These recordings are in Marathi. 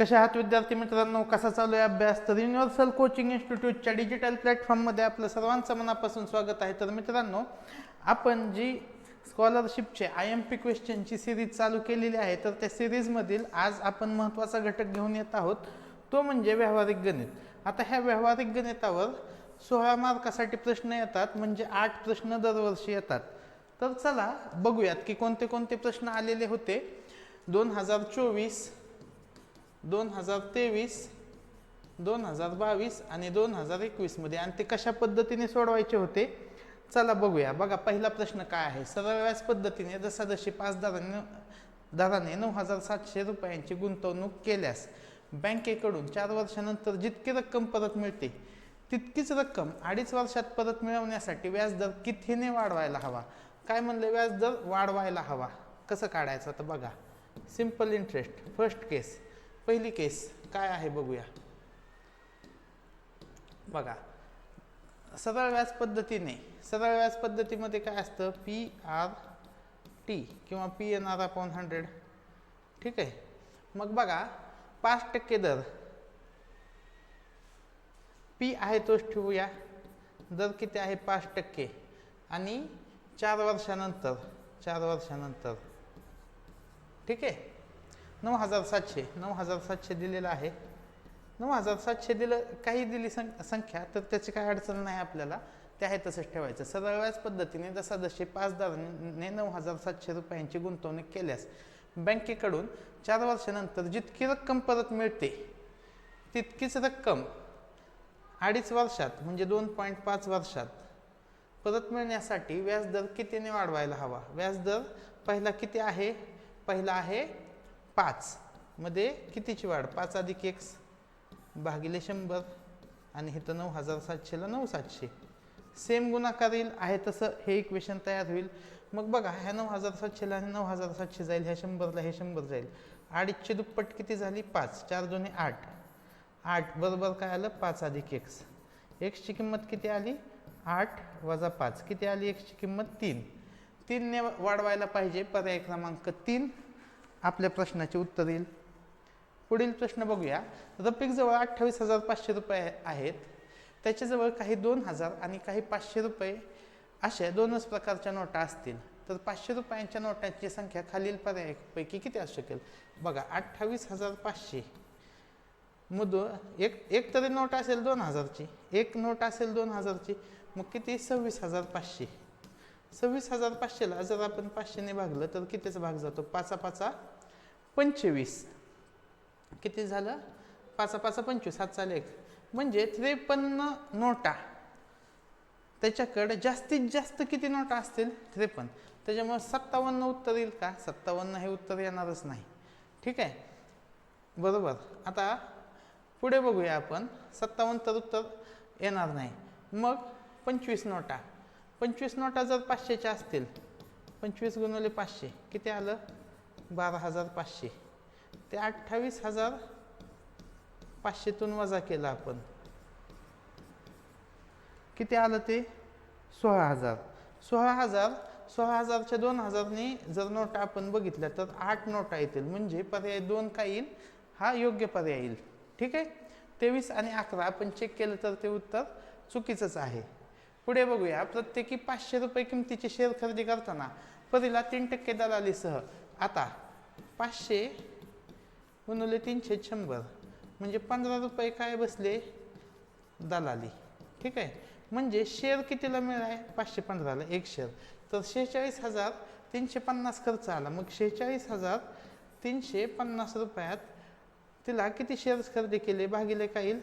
कशा आहात विद्यार्थी मित्रांनो? कसा चालू आहे अभ्यास? तर युनिव्हर्सल कोचिंग इन्स्टिट्यूटच्या डिजिटल प्लॅटफॉर्ममध्ये आपलं सर्वांचं मनापासून स्वागत आहे. तर मित्रांनो आपण जी स्कॉलरशिपचे आय एम पी क्वेश्चनची सिरीज चालू केलेली आहे तर त्या सिरीजमधील आज आपण महत्त्वाचा घटक घेऊन येत आहोत. तो म्हणजे व्यावहारिक गणित. आता ह्या व्यावहारिक गणितावर सोळा मार्कासाठी प्रश्न येतात म्हणजे आठ प्रश्न दरवर्षी येतात. तर चला बघूयात की कोणते कोणते प्रश्न आलेले होते. दोन हजार चोवीस दोन हजार तेवीस दोन हजार बावीस आणि दोन हजार एकवीसमध्ये आणि ते कशा पद्धतीने सोडवायचे होते? चला बघूया. बघा पहिला प्रश्न काय आहे? सरळ व्याज पद्धतीने जसा जशी पाच दराने दराने नऊ हजार सातशे रुपयांची गुंतवणूक केल्यास बँकेकडून चार वर्षानंतर जितकी रक्कम परत मिळते तितकीच रक्कम अडीच वर्षात परत मिळवण्यासाठी व्याजदर कितीने वाढवायला हवा? काय म्हणलं? व्याजदर वाढवायला हवा. कसं काढायचं? तर बघा सिंपल इंटरेस्ट. फर्स्ट केस. पहिली केस काय आहे बघूया. बघा. सरळ व्याज पद्धतीने सरळ व्याज पद्धतीमध्ये काय असतं? पी आर टी किंवा P N R upon hundred ठीक आहे? मग बघा पाच टक्के दर. पी आहे तोच ठेवूया. दर किती आहे? पाच टक्के. आणि चार वर्षानंतर चार वर्षानंतर. ठीक आहे? नऊ हजार सातशे नऊ हजार सातशे दिलेलं आहे. नऊ हजार सातशे दिलं काही दिली सं संख्या तर त्याची काही अडचण नाही आपल्याला. ते आहे तसंच ठेवायचं. सरळ व्याज पद्धतीने जसा जसे पाच नऊ हजार सातशे रुपयांची गुंतवणूक केल्यास बँकेकडून चार वर्षानंतर जितकी रक्कम परत मिळते तितकीच रक्कम अडीच वर्षात म्हणजे दोन पॉईंट पाच वर्षात परत मिळण्यासाठी व्याजदर कितीने वाढवायला हवा? व्याजदर पहिला किती आहे? पहिला आहे पाच मध्ये कितीची वाढ? पाच अधिक एक्स भागिले शंभर. आणि इथं नऊ हजार सातशेला नऊ सातशे. सेम गुणाकार येईल आहे तसं हे इक्वेशन तयार होईल. मग बघा ह्या नऊ हजार सातशेला आणि नऊ हजार सातशे जाईल ह्या शंभरला हे शंभर जाईल. अडीचशे दुप्पट किती झाली? पाच. चार दोन्ही आठ. आठ बरोबर काय आलं? पाच अधिक एक्स एक्सची किंमत किती आली? आठ वजा पाच. किती आली? एक्सची किंमत तीन. तीनने वाढवायला पाहिजे पर्याय क्रमांक तीन. आपल्या प्रश्नाचे उत्तर येईल पुढील प्रश्न बघूया. रफिकजवळ अठ्ठावीस हजार पाचशे रुपये आहेत. त्याच्याजवळ काही दोन हजार आणि काही पाचशे रुपये अशा दोनच प्रकारच्या नोटा असतील. तर पाचशे रुपयांच्या नोटांची संख्या खालील पर्यायापैकी किती असू शकेल? बघा अठ्ठावीस हजार पाचशे. मधून एक एक तरी नोट असेल दोन हजारची. एक नोट असेल दोन हजारची. मग किती? सव्वीस हजार पाचशे. सव्वीस हजार पाचशेला जर आपण पाचशेने भागलं तर कितीचा भाग जातो? पाचा पाचा पंचवीस. किती झालं? पाचा पाचा पंचवीस. हातचा लेख म्हणजे त्रेपन्न नोटा. त्याच्याकडे जास्तीत जास्त किती नोटा असतील? त्रेपन्न. त्याच्यामुळे सत्तावन्न उत्तर येईल का? सत्तावन्न हे उत्तर येणारच नाही. ठीक आहे? बरोबर. आता पुढे बघूया आपण. सत्तावन्न तर उत्तर येणार नाही. मग पंचवीस नोटा. पंचवीस नोटा जर पाचशेच्या असतील पंचवीस गुणवले पाचशे किती आलं? बारा हजार पाचशे. ते अठ्ठावीस हजार पाचशेतून वजा केला आपण. किती आलं ते? सोळा हजार. सोळा हजार सोळा हजारच्या दोन हजारने जर नोटा आपण बघितल्या तर आठ नोटा येतील. म्हणजे पर्याय दोन काय येईल? हा योग्य पर्याय येईल. ठीक आहे? तेवीस आणि अकरा आपण चेक केलं तर ते उत्तर चुकीचंच आहे. पुढे बघूया. प्रत्येकी पाचशे रुपये किमतीचे शेअर खरेदी करताना परीला तीन टक्के दलालीसह आता पाचशे गुणवले तीनशे शंभर. म्हणजे पंधरा रुपये काय बसले? दलाली. ठीक आहे? म्हणजे शेअर कितीला मिळाय? पाचशे पंधराला. एक शेअर तर शेहेचाळीस हजार तीनशे पन्नास खर्च आला. मग शेहेचाळीस हजार तीनशे पन्नास रुपयात तिला किती शेअर्स खरेदी केले? भागिले काय येईल?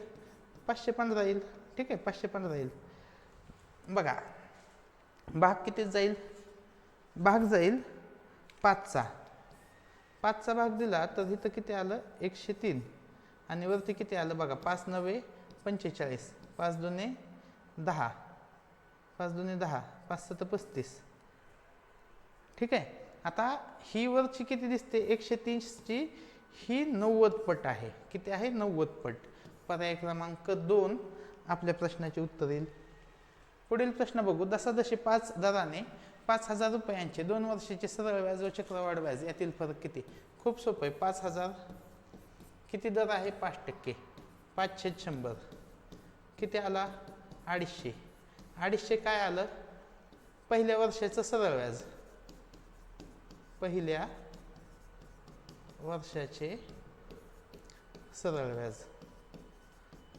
पाचशे पंधरा येईल. ठीक आहे? पाचशे पंधरा येईल. बघा. भाग किती जाईल? भाग जाईल पाचचा. पाचचा भाग दिला तर इथं किती आलं? एकशे तीन. आणि वरती किती आलं बघा? पाच नव्हे पंचेचाळीस. पाच दोन्ही दहा. पाच दोन्ही दहा. पाच सत पस्तीस. ठीक आहे? आता ही वरची किती दिसते? एकशे तीसची ही नव्वद पट आहे. किती आहे? नव्वद पट. पर्याय क्रमांक दोन आपल्या प्रश्नाचे उत्तर येईल. पुढील प्रश्न बघू. दसादशी पाच दराने पाच हजार रुपयांचे दोन वर्षाचे सरळ व्याज व चक्रवाढ व्याज यातील फरक किती? खूप सोपं आहे. पाच हजार किती दर आहे? पाच टक्के. पाचशे शंभर. किती आला? अडीचशे. अडीचशे काय आलं? पहिल्या वर्षाचं सरळ व्याज. पहिल्या वर्षाचे सरळ व्याज.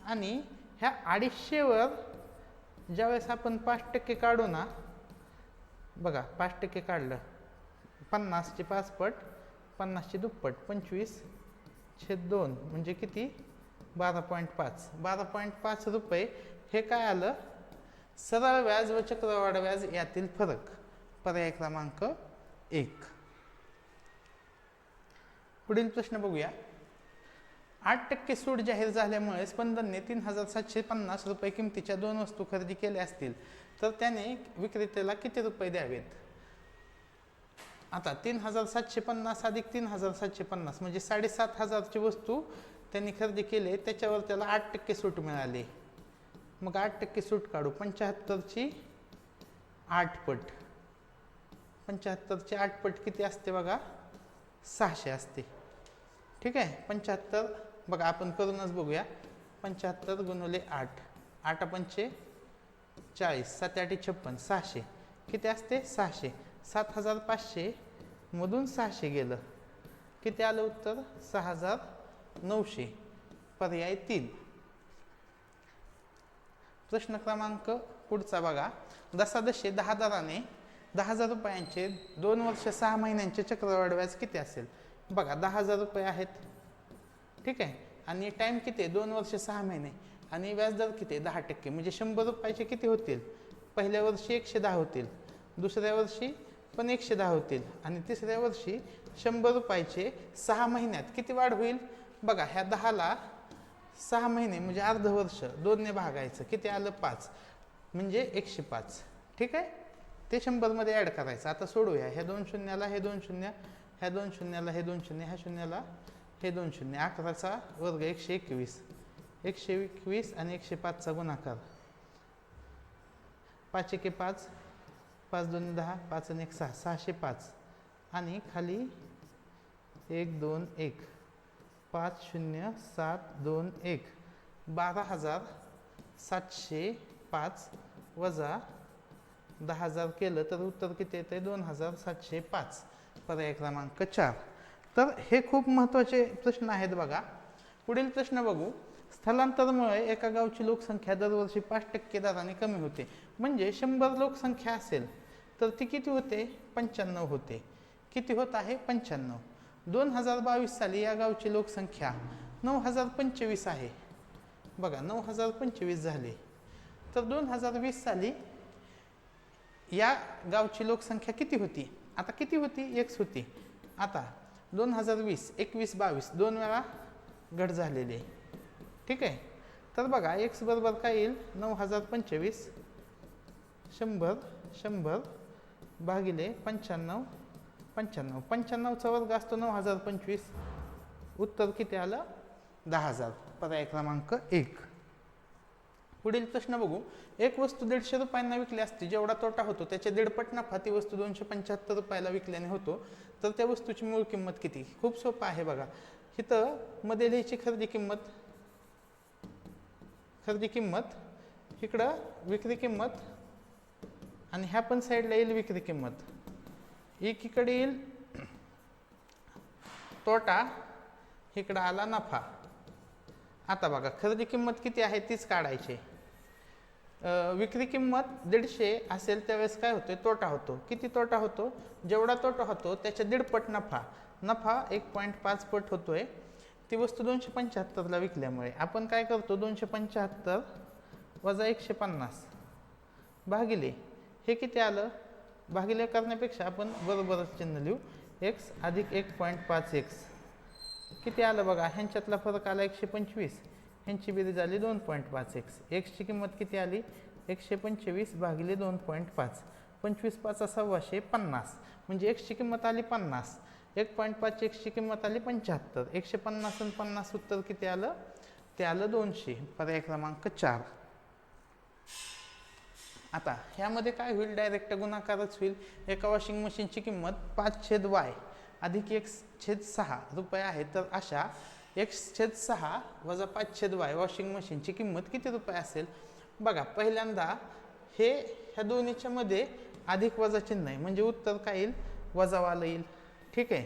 आणि ह्या अडीचशेवर ज्यावेळेस आपण पाच टक्के काढू ना बघा पाच टक्के काढलं. पन्नासचे पाच पट पन्नासचे दुप्पट पंचवीस छेद दोन म्हणजे किती? बारा पॉईंट पाच. बारा पॉईंट पाच रुपये हे काय आलं? सरळ व्याज व चक्रवाढ व्याज यातील फरक. पर्याय क्रमांक एक. पुढील प्रश्न बघूया. आठ टक्के सूट जाहीर झाल्यामुळे स्पंदनने तीन हजार सातशे पन्नास रुपये किमतीच्या दोन वस्तू खरेदी केल्या असतील. तर त्याने विक्रेत्याला किती रुपये द्यावेत? आता तीन हजार सातशे पन्नास अधिक तीन हजार सातशे पन्नास म्हणजे साडेसात हजारची वस्तू त्यांनी खरेदी केली त्याच्यावर त्याला आठ टक्के सूट मिळाली. मग आठ टक्के सूट काढू पंच्याहत्तरची आठ पट. पंच्याहत्तरची आठ पट किती असते बघा? सहाशे असते. ठीक आहे? पंच्याहत्तर बघा आपण करूनच बघूया. पंच्याहत्तर गुणवले आठ. आठ पंचे चाळीस सात आठ छप्पन सहाशे. किती असते? सहाशे. सात हजार पाचशे मधून सहाशे गेलं. किती आलं उत्तर? सहा हजार नऊशे. पर्याय तीन. प्रश्न क्रमांक पुढचा बघा. दसादशे दहा दराने दहा हजार रुपयांचे दोन वर्ष सहा महिन्यांचे चक्रवाढ व्याज किती असेल? बघा दहा हजार रुपये आहेत. ठीक आहे? आणि टाईम किती आहे? दोन वर्ष सहा महिने. आणि व्याजदर किती दहा टक्के. म्हणजे शंभर रुपयाचे किती होतील? पहिल्या वर्षी एकशे दहा होतील. दुसऱ्या वर्षी पण एकशे दहा होतील. आणि तिसऱ्या वर्षी शंभर रुपयाचे सहा महिन्यात किती वाढ होईल? बघा ह्या दहाला सहा महिने म्हणजे अर्ध वर्ष दोनने भागायचं. किती आलं? पाच. म्हणजे एकशे पाच. ठीक आहे? ते शंभरमध्ये ॲड करायचं. आता सोडूया. ह्या दोन शून्याला हे दोन शून्य ह्या दोन शून्याला हे दोन शून्य ह्या शून्याला हे दोन शून्य. अकराचा वर्ग एकशे एकवीस. एकशे एकवीस आणि एकशे पाचचा गुणाकार. पाच एके पाच पाच दोन दहा पाच आणि एक सहा सहाशे पाच. आणि खाली एक दोन एक. पाच शून्य सात दोन एक. बारा हजार सातशे पाच वजा दहा हजार केलं तर उत्तर किती येतं दोन हजार सातशे पाच. पर्याय क्रमांक चार. तर हे खूप महत्त्वाचे प्रश्न आहेत बघा. पुढील प्रश्न बघू. स्थलांतरामुळे एका गावची लोकसंख्या दरवर्षी पाच टक्के दराने कमी होते. म्हणजे शंभर लोकसंख्या असेल तर ती किती होते? पंच्याण्णव होते. किती होत आहे? पंच्याण्णव. दोन हजार बावीस साली या गावची लोकसंख्या नऊ हजार पंचवीस आहे. बघा नऊ हजार पंचवीस झाली. तर दोन हजार वीस साली या गावची लोकसंख्या किती होती? आता किती होती? एक्स होती. आता दोन हजार वीस एकवीस बावीस दोन वेळा घट झालेली आहे. ठीक आहे? तर बघा एक्स बरोबर काय येईल? नऊ हजार पंचवीस. शंभर शंभर भागिले पंच्याण्णव पंच्याण्णव. पंच्याण्णवचा वर्ग असतो नऊ हजार पंचवीस. उत्तर किती आलं? दहा हजार. पर्याय क्रमांक एक. पुढील प्रश्न बघू. एक वस्तू दीडशे रुपयांना विकली असते जेवढा तोटा होतो त्याच्या दीडपट नफा ती वस्तू दोनशे पंच्याहत्तर रुपयाला विकल्याने होतो. तर त्या वस्तूची मूळ किंमत किती? खूप सोपं आहे बघा. इथं मध्ये लिहायची खरेदी किंमत खरेदी किंमत इकडं विक्री किंमत आणि ह्या पण साईडला येईल विक्री किंमत. एकीकडे येईल तोटा इकडं आला नफा. आता बघा खरेदी किंमत किती आहे तीच काढायची. विक्री किंमत दीडशे असेल त्यावेळेस काय होतो तोटा होतो. किती तोटा होतो? जेवढा तोटा होतो त्याच्या दीडपट नफा. नफा एक पॉईंट पाच पट होतोय. ती वस्तू दोनशे पंच्याहत्तरला विकल्यामुळे. आपण काय करतो दोनशे पंच्याहत्तर वजा एकशे पन्नास भागिले हे किती आलं? भागिले करण्यापेक्षा आपण बरोबरच चिन्ह लिहू. एक्स अधिक एक पॉईंट पाच एक्स किती आलं बघा? ह्यांच्यातला फरक आला एकशे पंचवीस. ह्यांची बेरीज आली दोन पॉईंट पाच एक्स एक्सची किंमत किती आली? एकशे पंचवीस भागिले दोन पॉईंट पाच. पंचवीस पाच सव्वाशे पन्नास. म्हणजे एक्सची किंमत आली पन्नास. एक पॉईंट पाच एकशे किंमत आली पंच्याहत्तर. एकशे पन्नास आणि पन्नास उत्तर किती आलं? ते आलं दोनशे. पर्याय क्रमांक चार. आता ह्यामध्ये काय होईल? डायरेक्ट गुणाकारच होईल. एका वॉशिंग मशीनची किंमत पाच छेद वाय अधिक एक छेद सहा रुपये आहे. तर अशा एक छेद सहा वजा पाच छेद वाय वॉशिंग मशीनची किंमत किती रुपये असेल? बघा पहिल्यांदा हे ह्या दोन्हीच्यामध्ये अधिक वजा चिन्ह आहे. म्हणजे उत्तर काय येईल? वजावाला येईल. ठीक आहे?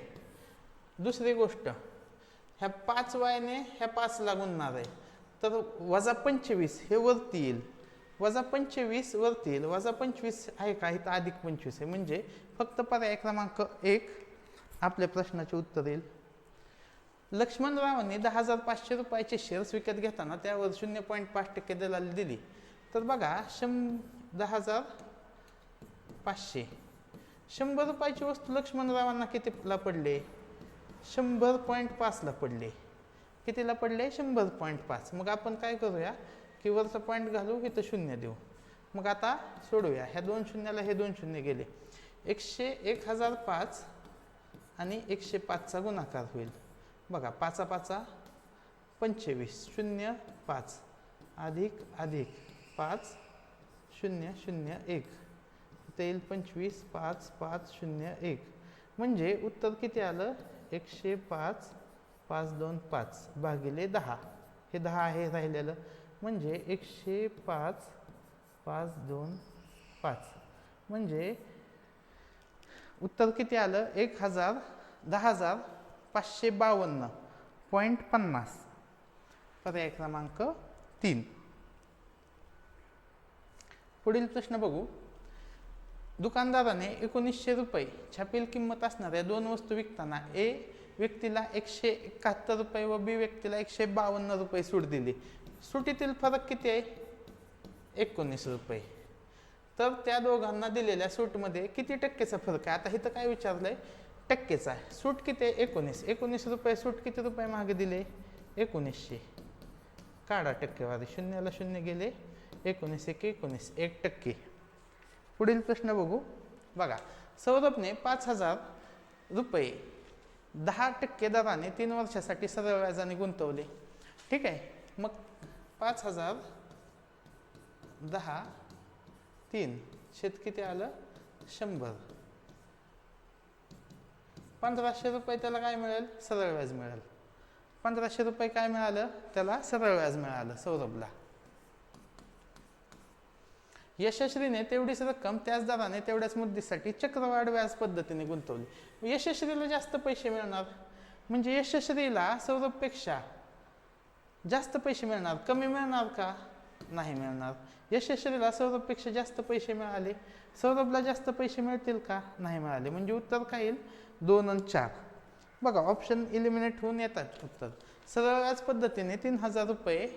दुसरी गोष्ट ह्या पाच वायने ह्या पाच गुणणार आहे. तर वजा पंचवीस हे वरती येईल. वजा पंचवीस वरती येईल. वजा पंचवीस आहे का? इथं अधिक पंचवीस आहे. म्हणजे फक्त पर्याय क्रमांक एक आपल्या प्रश्नाचे उत्तर येईल. लक्ष्मणरावांनी दहा हजार पाचशे रुपयाचे शेअर्स विकत घेताना त्यावर शून्य पॉईंट पाच टक्के दलाली दिली. तर बघा शं दहा हजार पाचशे. शंभर रुपयाची वस्तू लक्ष्मणरावांना कितीला पडले? शंभर पॉईंट पाचला पडले. कितीला पडले? शंभर पॉईंट पाच. मग आपण काय करूया? की वरचा पॉईंट घालू इथं शून्य देऊ. मग आता सोडूया. ह्या दोन शून्याला हे दोन शून्य गेले. एकशे एक हजार पाच आणि एकशे पाचचा गुणाकार होईल. बघा पाचा पाचा पंचवीस. शून्य पाच. अधिक अधिक पाच. शून्य शून्य एक. तेल पंचवीस पाच पाच शून्य एक. म्हणजे उत्तर किती आलं? एकशे पाच पाच दोन पाच भागिले दहा. हे दहा आहे राहिलेलं. म्हणजे एकशे पाच पाच दोन पाच. म्हणजे उत्तर किती आलं? एक हजार दहा हजार पाचशे बावन्न पॉईंट पन्नास. पर्याय क्रमांक तीन. पुढील प्रश्न बघू. दुकानदाराने एकोणीसशे रुपये छापील किंमत असणाऱ्या दोन वस्तू विकताना ए व्यक्तीला एकशे एकाहत्तर रुपये व बी व्यक्तीला एकशे बावन्न रुपये सूट दिली. सुटीतील फरक किती आहे? एकोणीस रुपये. तर त्या दोघांना दिलेल्या सूटमध्ये किती टक्केचा फरक आहे? आता इथं काय विचारलं आहे टक्केचा आहे. सूट किती आहे? एकोणीस. एकोणीस रुपये सूट किती रुपये मागे दिले? एकोणीसशे. काढा टक्केवारी. शून्याला शून्य गेले. एकोणीस एक एकोणीस एक टक्के. पुढील प्रश्न बघू. बघा सौरभने पाच हजार रुपये दहा टक्के दराने तीन वर्षासाठी सरळ व्याजाने गुंतवले. ठीक आहे? मग पाच हजार दहा तीन शेत किती आलं? शंभर. पंधराशे रुपये त्याला काय मिळेल? सरळ व्याज मिळेल. पंधराशे रुपये काय मिळालं? त्याला सरळ व्याज मिळालं सौरभला. यशस्वीने तेवढीच रक्कम त्याच दराने तेवढ्याच मुद्दीसाठी चक्रवाढ व्याज पद्धतीने गुंतवली. यशस्वीला जास्त पैसे मिळणार? म्हणजे यशस्वीला सौरभपेक्षा जास्त पैसे मिळणार? कमी मिळणार का? नाही मिळणार. यशस्वीला सौरभपेक्षा जास्त पैसे मिळाले. सौरभला जास्त पैसे मिळतील का? नाही मिळाले. म्हणजे उत्तर काय येईल? दोन आणि चार. बघा ऑप्शन इलिमिनेट होऊन येतात उत्तर. सरळ व्याज पद्धतीने तीन हजार रुपये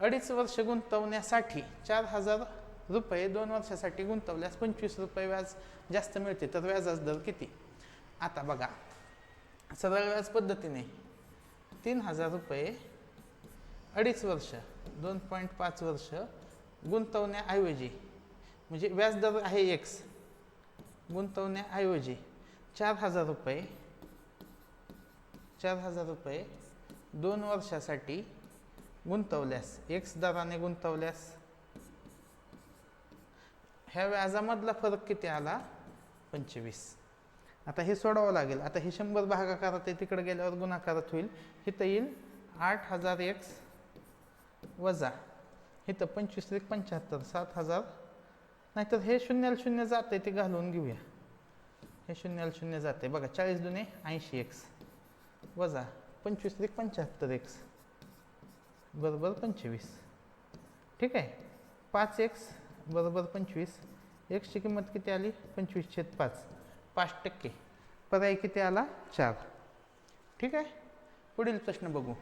अडीच वर्ष गुंतवण्यासाठी चार हजार रुपये दोन वर्षासाठी गुंतवल्यास पंचवीस रुपये व्याज जास्त मिळते. तर व्याजाचा दर किती? आता बघा. सरळ व्याज पद्धतीने तीन हजार रुपये अडीच वर्ष दोन पॉईंट पाच वर्ष गुंतवण्याऐवजी म्हणजे व्याजदर आहे एक्स गुंतवण्याऐवजी चार हजार रुपये चार हजार रुपये दोन वर्षासाठी गुंतवल्यास एक्स दराने गुंतवल्यास ह्या व्याजामधला फरक किती आला? पंचवीस. आता हे सोडावं लागेल. आता हे शंभर भागाकारात आहे तिकडे गेल्यावर गुणाकारात होईल. इथं येईल आठ हजार एक्स वजा. इथं पंचवीस एक पंच्याहत्तर सात हजार. नाहीतर हे शून्याला शून्य जाते ते घालून घेऊया. हे शून्याला शून्य जाते बघा चाळीस दुने ऐंशी एक्स. वजा पंचवीस एक पंच्याहत्तर एक्स. बरोबर पंचवीस. ठीक आहे? पाच एक्स बरोबर पंचवीस. एक्सची किंमत किती आली? पंचवीस छेद पाच. पाच टक्के. पर्याय किती आला? चार. ठीक आहे? पुढील प्रश्न बघू.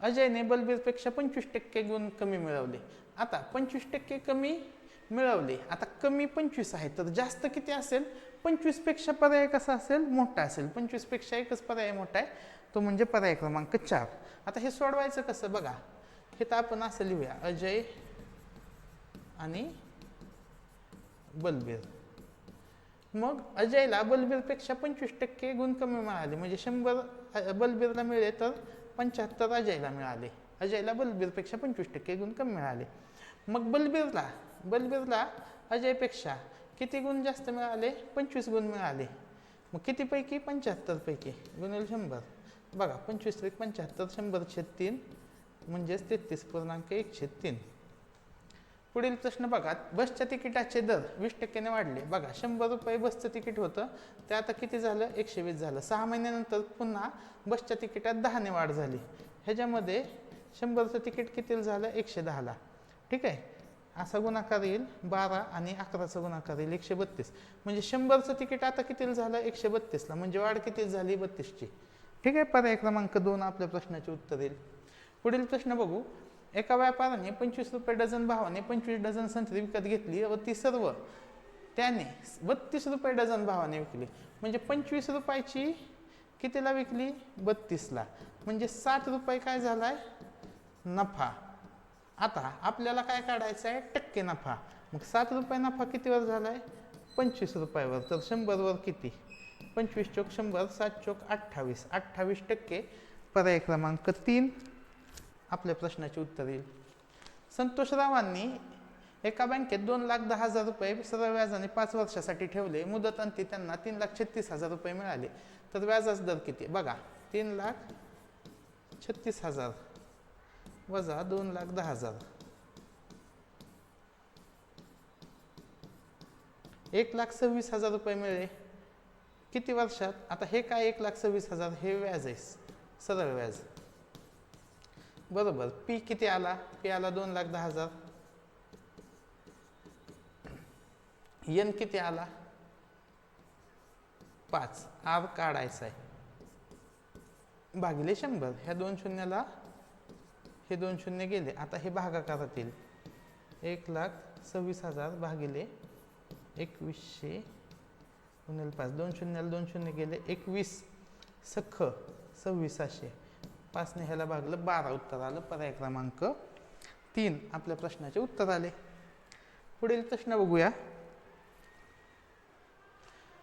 अजयने बलबीरपेक्षा पंचवीस टक्के गुण कमी मिळवले. आता पंचवीस टक्के कमी मिळवले. आता कमी पंचवीस आहे तर जास्त किती असेल? पंचवीसपेक्षा पर्याय कसा असेल? मोठा असेल. पंचवीसपेक्षा एकच पर्याय मोठा आहे. तो म्हणजे पर्याय क्रमांक चार. आता हे सोडवायचं कसं? बघा. हे तर आपण असं लिहूया. अजय आणि? बलबीर. मग अजयला बलबीरपेक्षा पंचवीस टक्के गुण कमी मिळाले. म्हणजे शंभर बलबीरला मिळले तर पंच्याहत्तर अजयला मिळाले. अजयला बलबीरपेक्षा पंचवीस टक्के गुण कमी मिळाले. मग बलबीरला बलबीरला अजयपेक्षा किती गुण जास्त मिळाले? पंचवीस गुण मिळाले. मग कितीपैकी? पंच्याहत्तरपैकी. गुणेल शंभर. बघा पंचवीस त्रिक पंच्याहत्तर शंभर छेद तीन म्हणजेच तेहतीस पूर्णांक एकशे तीन. पुढील प्रश्न बघा बसच्या तिकिटाचे दर वीस टक्क्याने वाढले. बघा शंभर रुपये बसचं तिकीट होतं. ते आता किती झालं? एकशे वीस झालं. सहा महिन्यानंतर पुन्हा बसच्या तिकिटात दहाने वाढ झाली. ह्याच्यामध्ये शंभरचं तिकीट किती झालं? एकशे दहाला. ठीक आहे? असा गुणाकार येईल. बारा आणि अकराचा गुणाकार येईल. एकशे बत्तीस. म्हणजे शंभरचं तिकीट आता कितीला झालं? एकशे बत्तीसला. म्हणजे वाढ किती झाली? बत्तीसची. ठीक आहे? पर्याय क्रमांक दोन आपल्या प्रश्नाचे उत्तर येईल. पुढील प्रश्न बघू. एका व्यापाऱ्याने पंचवीस रुपये डझन भावाने पंचवीस डझन संत्री विकत घेतली व ती सर्व त्याने बत्तीस रुपये डझन भावाने विकली. म्हणजे पंचवीस रुपयाची कितीला विकली? बत्तीसला. म्हणजे साठ रुपये काय झालाय? नफा. आता आपल्याला काय काढायचं आहे टक्के नफा. मग सात रुपये नफा कितीवर झालाय? पंचवीस रुपयावर. तर शंभरवर किती? पंचवीस चोक शंभर सात चोक अठ्ठावीस. अठ्ठावीस टक्के पर्याय क्रमांक तीन. आपल्या प्रश्नाचे उत्तर येईल संतोषरावांनी एका बँकेत दोन लाख दहा हजार रुपये सरळ व्याजाने पाच वर्षासाठी ठेवले. मुदत अंती त्यांना तीन लाख छत्तीस हजार रुपये मिळाले. तर व्याजाचा दर किती बघा तीन लाख छत्तीस हजार वजा दोन लाख दहा हजार. एक लाख सव्वीस हजार रुपये मिळले. किती वर्षात? आता हे काय एक लाख सव्वीस हजार? हे व्याज आहे. सरळ व्याज. बरोबर. पी किती आला? पी आला दोन लाख दहा हजार. एन किती आला? पाच. आर काढायचा आहे भागिले शंभर. ह्या दोन शून्याला हे दोन शून्य गेले. आता हे भागाकारात येईल एक लाख सव्वीस हजार भागिले एकवीसशे गुणिले पाच. दोन शून्याला दोन शून्य गेले एकवीस. सख्ख सव्वीसाशे. पाचने ह्याला भागलं बारा उत्तर आलं पर्याय क्रमांक तीन. आपल्या प्रश्नाचे उत्तर आले. पुढील प्रश्न बघूया.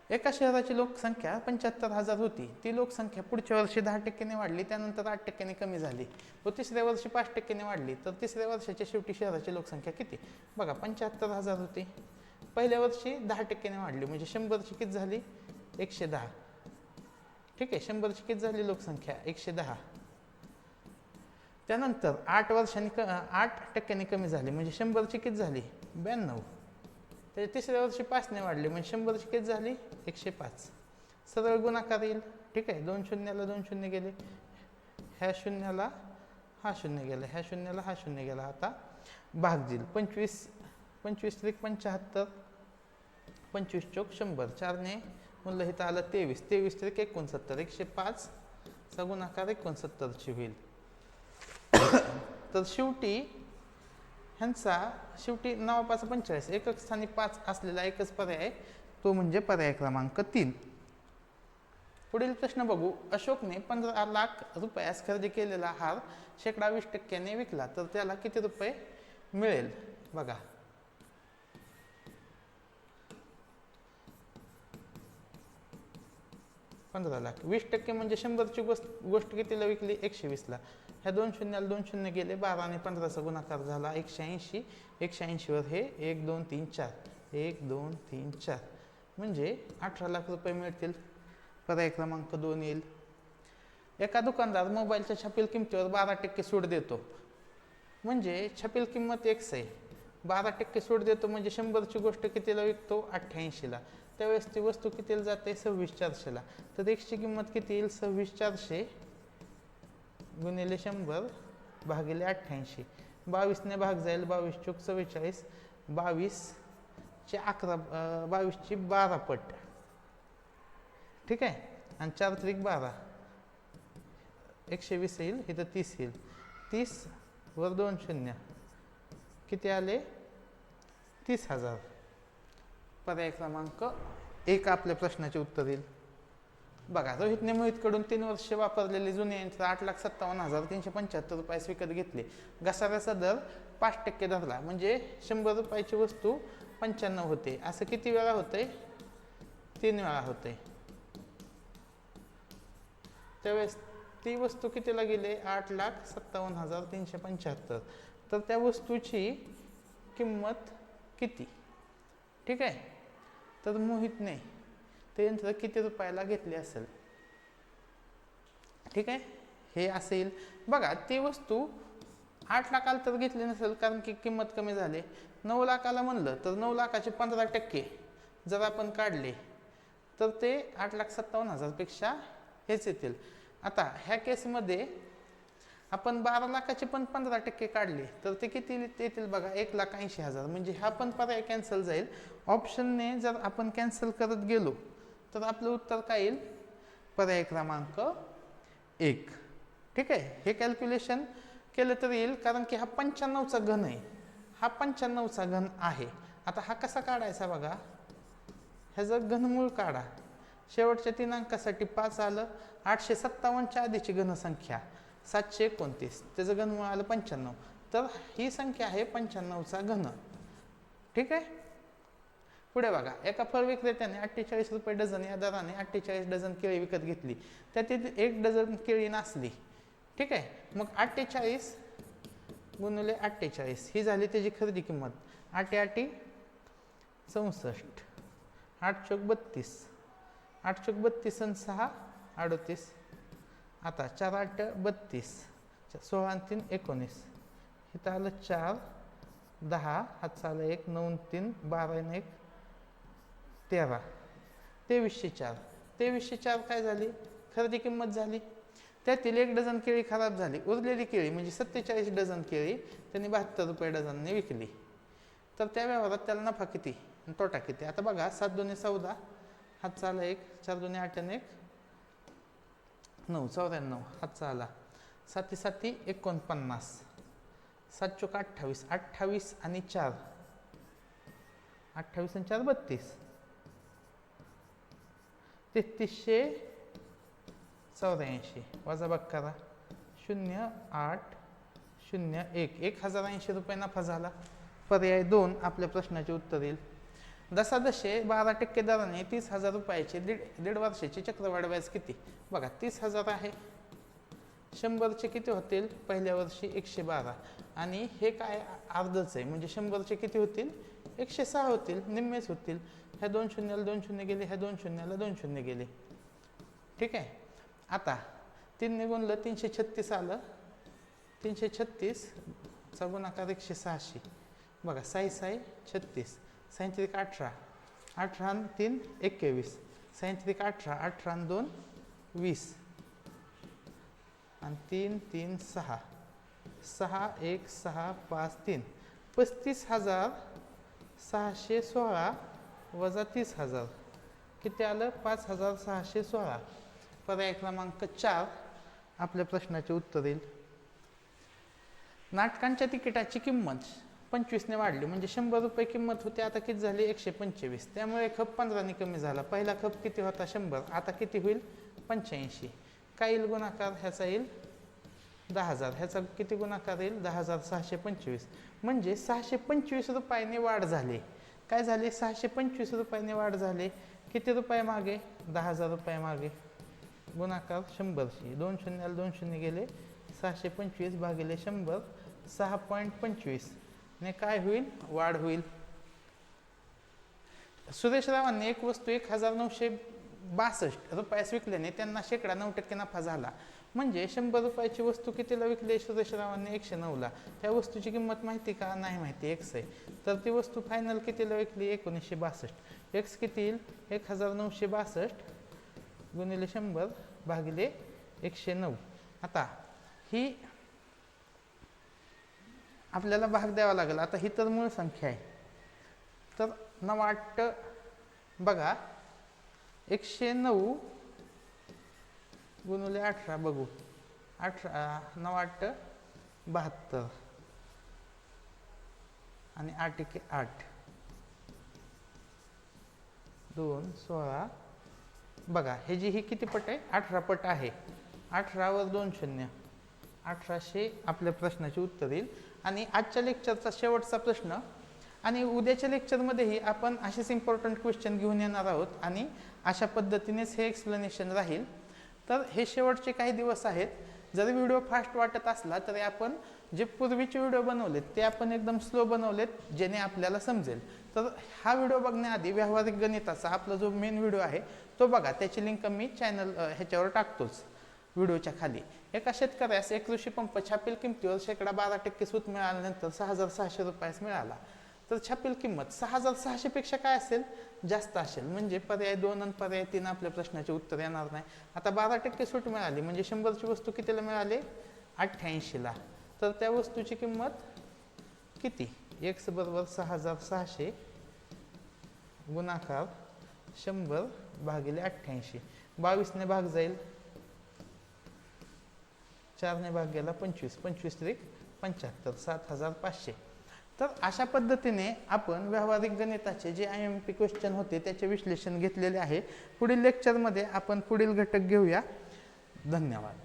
एका शहराची लोकसंख्या पंच्याहत्तर हजार होती. ती लोकसंख्या पुढच्या वर्षी दहा टक्क्याने वाढली त्यानंतर आठ टक्क्याने कमी झाली. व तिसऱ्या वर्षी पाच टक्क्याने वाढली. तर तिसऱ्या वर्षाच्या शेवटी शहराची लोकसंख्या किती? बघा पंच्याहत्तर हजार होती. पहिल्या वर्षी दहा टक्क्याने वाढली म्हणजे शंभरची किती झाली? एकशे दहा. ठीक आहे शंभरची किती झाली लोकसंख्या? एकशे दहा. त्यानंतर आठ वर्षांनी क आठ टक्क्यांनी कमी झाली म्हणजे शंभरची किती झाली ब्याण्णव. त्याच्या तिसऱ्या वर्षी पाचने वाढली म्हणजे शंभरची किती झाली एकशे पाच. सरळ गुणाकार येईल ठीक आहे दोन शून्याला दोन शून्य गेले ह्या शून्याला हा शून्य गेला ह्या शून्याला हा शून्य गेला आता भाग देईल. पंचवीस पंचवीस त्रिक पंच्याहत्तर पंचवीस चौक शंभर. चारने म्हणलं इथं आलं तेवीस तेवीस त्रिक एकोणसत्तर एकशे पाच. चा गुणाकार एकोणसत्तरची होईल. तर शेवटी ह्यांचा शेवटी नवापाचा पंचेचाळीस एकक स्थानी पाच असलेला एकच पर्याय तो म्हणजे पर्याय क्रमांक तीन. पुढील प्रश्न बघू. अशोकने पंधरा लाख रुपयास खरेदी केलेला हार शेकडा वीस टक्क्याने विकला तर त्याला किती रुपये मिळेल? बघा. पंधरा लाख. वीस टक्के म्हणजे शंभरची गोष्ट गोष्ट कितीला विकली? एकशे वीसला. ह्या दोन शून्याला दोन शून्य गेले बारा आणि पंधराचा गुणाकार झाला एकशे ऐंशी. एकशे ऐंशीवर हे एक दोन तीन चार. एक दोन तीन चार. म्हणजे अठरा लाख रुपये मिळतील. पर्याय क्रमांक दोन येईल. एका दुकानदार मोबाईलच्या छापील किमतीवर बारा टक्के सूट देतो. म्हणजे छापील किंमत एकच आहे बारा टक्के सूट देतो म्हणजे शंभरची गोष्ट कितीला विकतो? अठ्ठ्याऐंशीला. त्यावेळेस ती वस्तू कितीला जाते? सव्वीस चारशेला. तर एकची किंमत किती येईल? सव्वीस चारशे गुणिले शंभर भागिले अठ्ठ्याऐंशी. बावीसने भाग जाईल बावीस चोक चव्वेचाळीस. बावीसचे अकरा बावीसची बारा पट. ठीक आहे? आणि चार त्रिक बारा. एकशे वीस येईल इथं तीस येईल. तीस वर दोन शून्य. किती आले? तीस हजार. पर्याय क्रमांक एक आपल्या प्रश्नाचे उत्तर येईल. बघा रोहितने मोहितकडून तीन वर्षे वापरलेले जुने यंत्र आठ लाख सत्तावन्न हजार तीनशे पंच्याहत्तर रुपयास विकत घेतले. घसाऱ्याचा दर पाच टक्के धरला म्हणजे शंभर रुपयाची वस्तू पंच्याण्णव होते. असं किती वेळा होते तीन वेळा होते त्यावेळेस ती वस्तू कितीला गेले? आठ लाख सत्तावन्न हजार तीनशे पंच्याहत्तर. तर त्या वस्तूची किंमत किती? ठीक आहे? तर मोहितने ते यंत्र किती रुपयाला घेतले असेल? ठीक आहे? हे असेल. बघा ती वस्तू आठ लाखाला तर घेतली नसेल कारण की किंमत कमी झाली. नऊ लाखाला म्हणलं तर नऊ लाखाचे पंधरा टक्के जर आपण काढले तर ते आठ लाख सत्तावन्न हजारपेक्षा हेच येतील. आता ह्या केसमध्ये आपण बारा लाखाचे पण पंधरा टक्के काढले तर ते किती येतील बघा एक लाख ऐंशी हजार. म्हणजे हा पण पर्याय कॅन्सल जाईल. ऑप्शनने जर आपण कॅन्सल करत गेलो तर आपलं उत्तर काय येईल? पर्याय क्रमांक एक. ठीक आहे? हे कॅल्क्युलेशन केलं तर येईल कारण की हा पंच्याण्णवचा घन आहे. हा पंच्याण्णवचा घन आहे. आता हा कसा काढायचा बघा? ह्याचं घनमूळ काढा. शेवटच्या तीन अंकासाठी पाच आलं. आठशे सत्तावन्नच्या आधीची घनसंख्या. सातशे एकोणतीस त्याचं घनमूळ आलं पंच्याण्णव. तर ही संख्या आहे पंच्याण्णवचा घन. ठीक आहे? पुढे बघा. एका फळ विक्रेत्याने अठ्ठेचाळीस रुपये डझन या दराने अठ्ठेचाळीस डझन केळी विकत घेतली. त्यातील एक डझन केळी नासली. ठीक आहे? मग अठ्ठेचाळीस गुणले अठ्ठेचाळीस ही झाली त्याची खरेदी किंमत. आठे आठी चौसष्ट. आठ चौक बत्तीस. आठ चौक बत्तीस आणि सहा अडतीस. आता चार आठ बत्तीस च- सोळा तीन एकोणीस. इथं आलं चार दहा हातचा आलं एक नऊ तीन बारा आणि एक तेरा. तेवीसशे चार. तेवीसशे चार काय झाली? खरेदी किंमत झाली. त्यातील एक डझन केळी खराब झाली. उरलेली केळी म्हणजे सत्तेचाळीस डझन केळी त्यांनी बहात्तर रुपये डझनने विकली. तर त्या व्यवहारात त्याला नफा किती? आणि तोटा किती? आता बघा सात दोन्ही चौदा हातचा आला एक चार दोन्ही आठ आणि एक नऊ चौऱ्याण्णव हातचा आला साती साती एकोणपन्नास. सात चोक अठ्ठावीस. अठ्ठावीस आणि चार. अठ्ठावीस आणि चार बत्तीस. तेहतीसशे चौऱ्याऐंशी. वजा करा. शून्य आठ शून्य एक. एक हजार ऐंशी रुपये नफा झाला. पर्याय दोन आपल्या प्रश्नाचे उत्तर येईल. दसादशे बारा टक्के दराने तीस हजार रुपयाचे दीड दीड वर्षाचे चक्रवाढ व्याज किती? बघा तीस हजार आहे. शंभरचे किती होतील? पहिल्या वर्षी एकशे बारा. आणि हे काय अर्धच आहे. म्हणजे शंभरचे किती होतील? एकशे सहा होतील. निम्मेच होतील. ह्या दोन शून्याला दोन शून्य गेले ह्या दोन शून्याला दोन शून्य गेले. ठीक आहे? आता तीन गुणलं तीनशे छत्तीस आलं. तीनशे छत्तीसचा गुणाकार एकशे सहाशे. बघा साई साई छत्तीस. सायंत्रिक अठरा. अठरा आणि तीन एकवीस. सायंत्रिक अठरा अठरा आणि दोन वीस. आणि तीन तीन सहा. सहा एक सहा पाच तीन. पस्तीस हजार सहाशे सोळा वजा तीस हजार. किती आलं? पाच हजार सहाशे सोळा. पर्याय क्रमांक चार आपल्या प्रश्नाचे उत्तर येईल नाटकांच्या तिकिटाची किंमत. पंचवीसने वाढली. म्हणजे शंभर रुपये किंमत होती आता किती झाली? एकशे पंचवीस. त्यामुळे खप पंधराने कमी झाला. पहिला खप किती होता? शंभर. आता किती होईल? पंच्याऐंशी. काय येईल गुणाकार? ह्याचा येईल दहा हजार. ह्याचा किती गुणाकार येईल? दहा हजार सहाशे पंचवीस. म्हणजे सहाशे पंचवीस रुपयाने वाढ झाली. काय झाले? सहाशे पंचवीस रुपयाने वाढ झाली. किती रुपये मागे? दहा हजार रुपये मागे. गुणाकार शंभरशी. दोन शून्याला दोन शून्य गेले. सहाशे पंचवीस भागिले शंभर सहा पॉईंट पंचवीस. ने काय होईल? वाढ होईल. सुरेशरावांनी एक वस्तू एक हजार नऊशे बासष्ट रुपयास विकल्याने त्यांना शेकडा नऊ टक्के नफा झाला. म्हणजे शंभर रुपयाची वस्तू कितीला विकली? सुरेशरावांनी एकशे नऊला. त्या वस्तूची किंमत माहिती का? नाही माहिती. एक्स आहे तर ती वस्तू फायनल कितीला विकली? एकोणीसशे बासष्ट. एक्स किती येईल? एक हजार नऊशे बासष्ट गुणिले शंभर भागिले एकशे नऊ. आता ही आपल्याला भाग द्यावा लागेल. आता ही तर मूळ संख्या आहे. तर नवाट बघा एकशे नऊ गुणुले अठरा बघू. अठरा नवाट बहात्तर. आणि आठ एके आठ. दोन सोळा. बघा हे जी ही किती पट आहे? अठरा पट आहे. अठरावर दोन शून्य. अठराशे आपल्या प्रश्नाचे उत्तर येईल. आणि आजच्या लेक्चरचा शेवटचा प्रश्न आणि उद्याच्या लेक्चरमध्येही आपण असेच इम्पॉर्टंट क्वेश्चन घेऊन येणार आहोत आणि अशा पद्धतीनेच हे एक्सप्लेनेशन राहील. तर हे शेवटचे काही दिवस आहेत. जरी व्हिडिओ फास्ट वाटत असला तरी आपण जे पूर्वीचे व्हिडिओ बनवलेत ते आपण एकदम स्लो बनवलेत जेणे आपल्याला समजेल. तर हा व्हिडिओ बघण्याआधी व्यावहारिक गणिताचा आपला जो मेन व्हिडिओ आहे तो बघा. त्याची लिंक मी चॅनल ह्याच्यावर टाकतोच. व्हिडिओच्या खाली. एका शेतकऱ्यास एक कृषी पंप छापील किमतीवर शेकडा बारा टक्के सूट मिळाल्यानंतर सहा हजार सहाशे रुपयास मिळाला. तर छापील किंमत सहा हजार सहाशेपेक्षा काय असेल? जास्त असेल. म्हणजे पर्याय दोन आणि पर्याय तीन आपल्या प्रश्नाचे उत्तर येणार नाही. आता बारा टक्के सूट मिळाली. म्हणजे शंभरची वस्तू कितीला मिळाली? अठ्ठ्याऐंशीला. तर त्या वस्तूची किंमत किती? एक्स बरोबर सहा हजार सहाशे गुणाकार शंभर भागिले अठ्ठ्याऐंशी. बावीसने भाग जाईल. चारने भाग गेला पंचवीस. पंचवीस त्रिक पंच्याहत्तर सात हजार पाचशे. तर अशा पद्धतीने आपण व्यावहारिक गणिताचे जे आय एम पी क्वेश्चन होते त्याचे विश्लेषण घेतलेले आहे. पुढील लेक्चरमध्ये आपण पुढील घटक घेऊया. धन्यवाद.